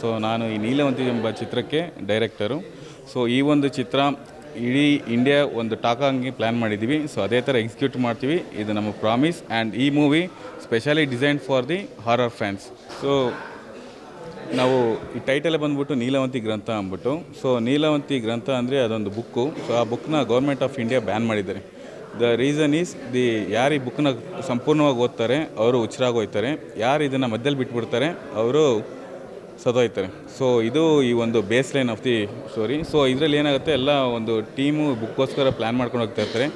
So ನಾನು ಈ ನೀಲವಂತಿ ಎಂಬ ಚಿತ್ರಕ್ಕೆ ಡೈರೆಕ್ಟರು ಸೊ ಈ ಒಂದು ಚಿತ್ರ ಇಡೀ ಇಂಡಿಯಾ ಒಂದು ಟಾಕಾಂಗಿ ಪ್ಲ್ಯಾನ್ ಮಾಡಿದ್ದೀವಿ ಸೊ ಅದೇ ಥರ ಎಕ್ಸಿಕ್ಯೂಟ್ ಮಾಡ್ತೀವಿ. ಇದು ನಮ್ಮ ಪ್ರಾಮಿಸ್ ಆ್ಯಂಡ್ ಈ movie specially design for the horror fans so ನಾವು ಈ ಟೈಟಲ್ ಬಂದ್ಬಿಟ್ಟು ನೀಲವಂತಿ ಗ್ರಂಥ ಅಂದ್ಬಿಟ್ಟು. ಸೊ ನೀಲವಂತಿ ಗ್ರಂಥ ಅಂದರೆ ಅದೊಂದು ಬುಕ್ಕು. ಸೊ ಆ ಬುಕ್ನ ಗೌರ್ಮೆಂಟ್ ಆಫ್ ಇಂಡಿಯಾ ಬ್ಯಾನ್ ಮಾಡಿದ್ದಾರೆ. ದ ರೀಸನ್ ಈಸ್ ದಿ ಯಾರು ಈ ಬುಕ್ನ ಸಂಪೂರ್ಣವಾಗಿ ಓದ್ತಾರೆ, ಅವರು ಹುಚ್ಚರಾಗೋಯ್ತಾರೆ ಯಾರು ಇದನ್ನು ಮಧ್ಯದಲ್ಲಿ ಬಿಟ್ಬಿಡ್ತಾರೆ, ಅವರು ಸದೋಯ್ತಾರೆ ಸೊ ಇದು ಈ ಒಂದು base line of the story so ಇದರಲ್ಲಿ ಏನಾಗುತ್ತೆ, ಎಲ್ಲ ಒಂದು ಟೀಮು ಬುಕ್ಕೋಸ್ಕರ ಪ್ಲ್ಯಾನ್ ಮಾಡ್ಕೊಂಡು ಹೋಗ್ತಾ ಇರ್ತಾರೆ.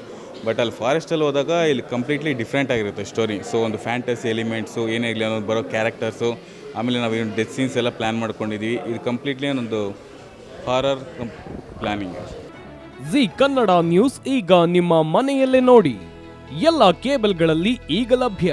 ಬಟ್ ಅಲ್ಲಿ ಫಾರೆಸ್ಟಲ್ಲಿ ಹೋದಾಗ ಇಲ್ಲಿ ಕಂಪ್ಲೀಟ್ಲಿ ಡಿಫ್ರೆಂಟ್ ಆಗಿರುತ್ತೆ ಸ್ಟೋರಿ ಸೊ ಒಂದು ಫ್ಯಾಂಟಸಿ ಎಲಿಮೆಂಟ್ಸು ಏನೇ ಇರಲಿ ಅನ್ನೋದು ಬರೋ ಕ್ಯಾರೆಕ್ಟರ್ಸು ಆಮೇಲೆ ನಾವು ಏನು ಡೆತ್ ಸೀನ್ಸ್ ಎಲ್ಲ ಪ್ಲ್ಯಾನ್ ಮಾಡ್ಕೊಂಡಿದ್ವಿ. ಇದು ಕಂಪ್ಲೀಟ್ಲಿ ಒಂದು horror planning Zee Kannada news ಈಗ ನಿಮ್ಮ ಮನೆಯಲ್ಲೇ ನೋಡಿ. ಎಲ್ಲ ಕೇಬಲ್ಗಳಲ್ಲಿ ಈಗ ಲಭ್ಯ.